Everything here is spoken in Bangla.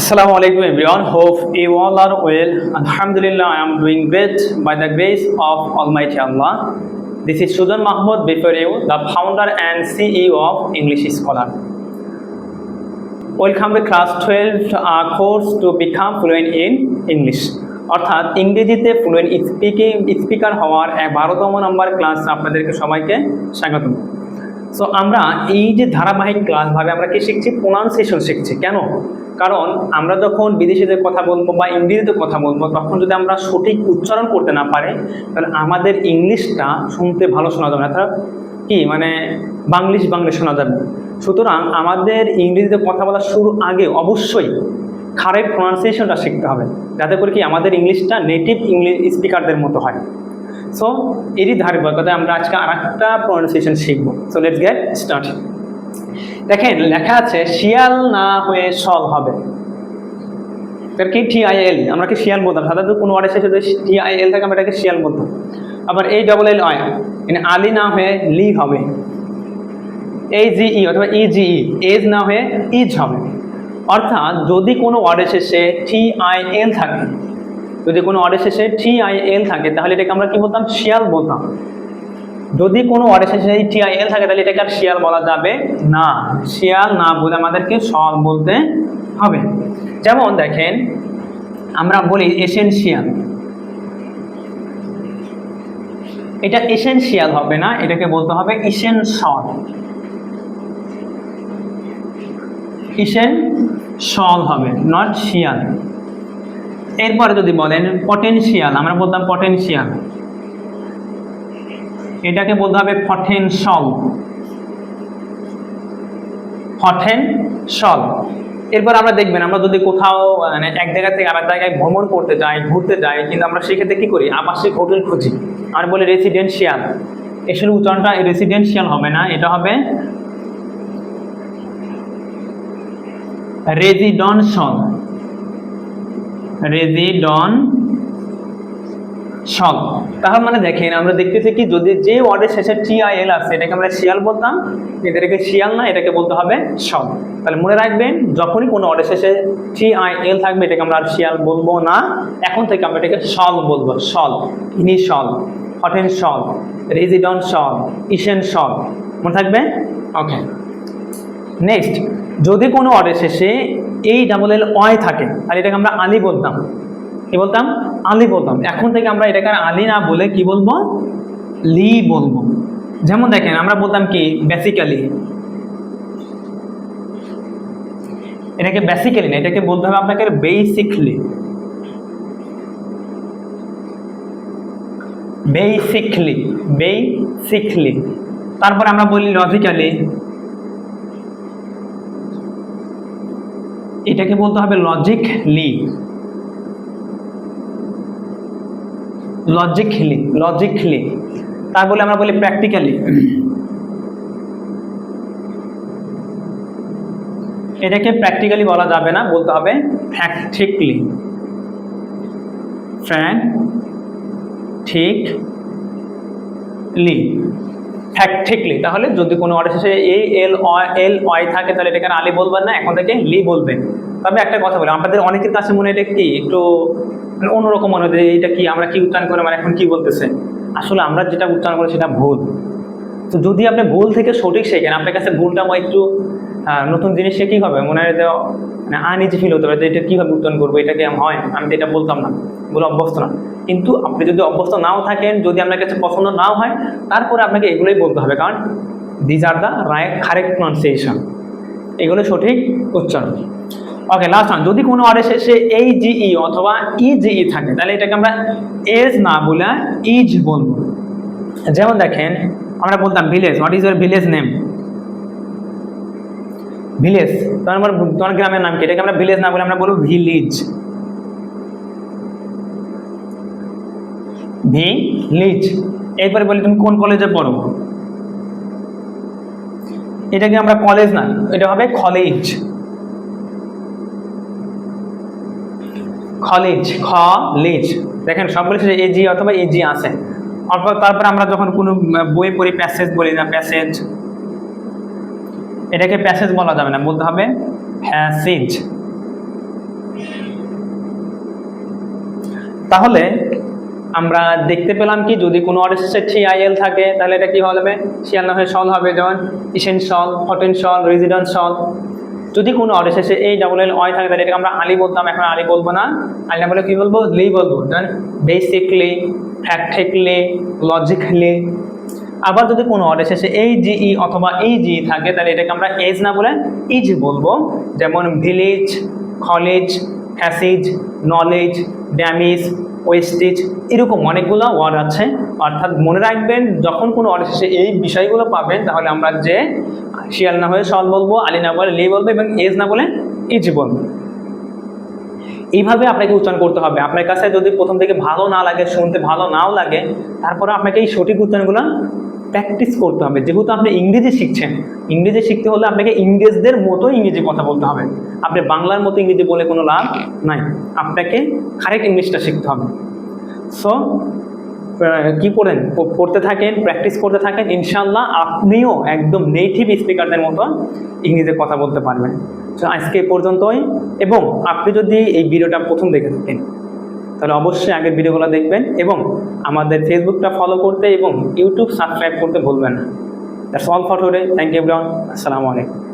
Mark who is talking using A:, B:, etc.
A: Assalamu alaikum everyone. Hope you all are well. Alhamdulillah, I am doing great by the grace of Almighty Allah. This is Sudan Mahmoud before you, the founder and CEO of English Scholar. Welcome to class 12 uh, course to become fluent in English. অর্থাৎ ইংরেজিতে ফ্লুয়েন্ট স্পিকিং স্পিকার হওয়ার বারোতম নম্বর ক্লাস আপনাদেরকে সবাইকে স্বাগতম সো আমরা এই যে ধারাবাহিক ক্লাসভাবে আমরা কি শিখছি? প্রোনাউন্সিয়েশন শিখছি। কেন? কারণ আমরা যখন বিদেশিদের কথা বলব বা ইংরেজিতে কথা বলব, তখন যদি আমরা সঠিক উচ্চারণ করতে না পারি, তাহলে আমাদের ইংলিশটা শুনতে ভালো শোনা যাবে অর্থাৎ কি? মানে বাংলিশ বাংলিশ শোনা যাবে। সুতরাং আমাদের ইংরেজিতে কথা বলার শুরুর আগে অবশ্যই খারাপ প্রোনাউন্সিয়েশনটা শিখতে হবে। যাতে করে কি? আমাদের ইংলিশটা নেটিভ ইংলিশ স্পিকারদের মতো হয়। সো এরই ধারাবাহিকতায় আমরা আজকে আর একটা প্রোনাউন্সিয়েশন শিখব। সো লেটস গেট স্টার্ট দেখেন, লেখা আছে, শিয়াল না হয়ে সল হবে। তার কি টি আই এল আমরা কি শিয়াল বলতাম? সাধারণত কোনো ওয়ার্ডের শেষে টি আই এল থাকে, আমরা এটাকে শিয়াল বলতাম। আবার এই ডবল এল আয় মানে আলি না হয়ে লি হবে। এই জি ই অথবা ই জি ই এজ না হয়ে ইজ হবে। অর্থাৎ যদি কোনো ওয়ার্ডের শেষে টি আই এল থাকে যদি কোনো ওয়ার্ডের শেষে টি আই এল থাকে, তাহলে এটাকে আমরা কি বলতাম? শিয়াল বলতাম। যদি কোনো ওয়ার্ডের শেষে টি আই এল থাকে, তাহলে এটাকে আর শিয়াল বলা যাবে না। শিয়াল না বলে আমাদেরকে সল বলতে হবে। যেমন দেখেন, আমরা বলি এসেনশিয়াল এটা এসেনশিয়াল হবে না, এটাকে বলতে হবে ইসেনশল ইসেন সল হবে নট শিয়াল। এরপরে যদি বলেন পটেনশিয়াল আমরা বলতাম পটেনশিয়াল এটাকে বলতে হবে ফটেনশল ফটেনশল এরপর আমরা দেখবেন, আমরা যদি কোথাও মানে এক জায়গা থেকে আরেক জায়গায় ভ্রমণ করতে যাই, ঘুরতে যাই, কিন্তু আমরা সেক্ষেত্রে কী করি? আবাসিক হোটেল খুঁজি। আমরা বলি রেসিডেন্সিয়াল এসের উচ্চারণটা রেসিডেন্সিয়াল হবে না, এটা হবে রেজিডনশন রেজিডন শল তাহলে মানে দেখেন, আমরা দেখতেছি কি, যদি যে ওয়ার্ডের শেষে টি আই এল আছে, এটাকে আমরা শিয়াল বলতাম এটাকে শিয়াল না, এটাকে বলতে হবে শল তাহলে মনে রাখবেন, যখনই কোনো ওয়ার্ডের শেষে টি আই এল থাকবে, এটাকে আমরা আর শিয়াল বলব না। এখন থেকে আমরা এটাকে শল বলব, শল। ইনি শল, হটেন শল রেজিডন শল, ইসেন শল। মনে থাকবে? ওকে। নেক্সট, যদি কোনো ওয়ার্ডের শেষে এই ডাবল এল অয় থাকে। আর এটাকে আমরা আলি বলতাম। কি বলতাম? আলি বলতাম। এখন থেকে আমরা এটাকে আলি না বলে কি বলব? লি বলব। যেমন দেখেন, আমরা বলতাম কি? বেসিক্যালি এটাকে বেসিক্যালি না, এটাকে বলতে হবে আপনাকে বেসিকলি বেসিকলি বেসিকলি তারপর আমরা বলি লজিক্যালি এটাকে বলতে হবে লজিকলি লজিকলি লজিকলি তার বলে আমরা বলি প্র্যাকটিক্যালি এটাকে প্র্যাকটিক্যালি বলা যাবে না, বলতে হবে ফ্যাক্টিকলি ফ্যান ঠিক লি ফ্যাক্টিকলি তাহলে যদি কোনো অর্ডার শেষে এই এল এল ওয়াই থাকে, তাহলে আর আলি বলবেন না, এখন থেকে লি বলবেন। তবে একটা কথা বলি, আমাদের অনেকের কাছে মনে এটা কি, একটু মানে অন্যরকম মনে হয় এটা কি, আমরা কি উচ্চারণ করে মানে এখন কি বলতেছে? আসলে আমরা যেটা উচ্চারণ করি সেটা ভুল। তো যদি আপনি ভুল থেকে সঠিক শেখেন, আপনার কাছে ভুলটা আমার একটু নতুন জিনিস সে কী হবে মনে হয় মানে আনইজি ফিল হতে পারে যে, এটা কীভাবে উচ্চারণ করব? এটা কি হয়? আমি তো এটা বলতাম না। বলে অভ্যস্ত না। কিন্তু আপনি যদি অভ্যস্ত নাও থাকেন, যদি আপনার কাছে পছন্দ নাও হয়, তারপরে আপনাকে এগুলোই বলতে হবে। কারণ these are the right correct pronunciation এগুলো সঠিক উচ্চারণ। ওকে লাস্ট ওয়ান যদি কোনো ওয়ার্ডের শেষে এই জিই অথবা ই জিই থাকে, তাহলে এটাকে আমরা এজ না বলে ইজ বলব। যেমন দেখেন, আমরা বলতাম village what is your village name village তোমার তোমার গ্রামের নাম কি? এটাকে আমরা ভিলেজ না বলে আমরা বলব ভিলেজ ভিলেজ এরপরে বলি তুমি কোন কলেজে পড়ো? এটাকে আমরা কলেজ না, এটা হবে কলেজ কলেজ কলেজ দেখেন সবগুলো শেষে এজি অথবা এজি আছে। অথবা তারপর আমরা যখন কোনো বই পড়ি প্যাসেজ বলি না প্যাসেজ এটাকে প্যাসেজ বলা যাবে না, বলতে হবে হ্যাসেজ তাহলে আমরা দেখতে পেলাম কি, যদি কোনো অরেস্টের সিআইএল থাকে, তাহলে এটা কি হবে শিয়াল না হয়ে সল হবে, যেমন ইসেনশল ফটেনশল রেজিডেন্সল যদি কোনো অডেসে এই ডাবল এল ওয়াই থাকে, তাহলে এটাকে আমরা আলি বলতাম, এখন আলি বলব না। আলি না বলে কী বলব? লি বলব। যেমন বেসিকলি ফ্যাক্টিকলি লজিক্যালি আবার যদি কোনো অর্ডার শেষে এই জিই অথবা এই জি থাকে, তাহলে এটাকে আমরা এজ না বলে ইজ বলব। যেমন ভিলেজ কলেজ ফ্যাসিজ নলেজ ড্যামিজ ওয়েস্টেজ এরকম অনেকগুলো ওয়ার্ড আছে। অর্থাৎ মনে রাখবেন, যখন কোনো অর্ডার শেষে এই বিষয়গুলো পাবেন, তাহলে আমরা যে শিয়াল না হয়ে সল বলব, আলি না বলে লি বলব, এবং এজ না বলে ইজ বলব। এইভাবে আপনাকে উচ্চারণ করতে হবে। আপনার কাছে যদি প্রথম থেকে ভালো না লাগে, শুনতে ভালো নাও লাগে, তারপরে আপনাকে এই সঠিক উচ্চারণগুলো প্র্যাকটিস করতে হবে। যেহেতু আপনি ইংরেজি শিখছেন, ইংরেজি শিখতে হলে আপনাকে ইংরেজদের মতো ইংরেজি কথা বলতে হবে। আপনি বাংলার মতো ইংরেজি বলে কোনো লাভ নাই। আপনাকে কারেক্ট ইংলিশটা শিখতে হবে। সো কি করেন পড়তে থাকেন প্র্যাকটিস করতে থাকেন ইনশাল্লাহ আপনিও একদম নেটিভ স্পিকারদের মতো ইংরেজিতে কথা বলতে পারবেন। আজকে পর্যন্তই। এবং আপনি যদি এই ভিডিওটা প্রথম দেখে থাকেন তাহলে অবশ্যই আগের ভিডিওগুলো দেখবেন এবং আমাদের ফেসবুকটা ফলো করতে এবং ইউটিউব সাবস্ক্রাইব করতে ভুলবেন না। That's all for today thank you everyone আসসালামু আলাইকুম।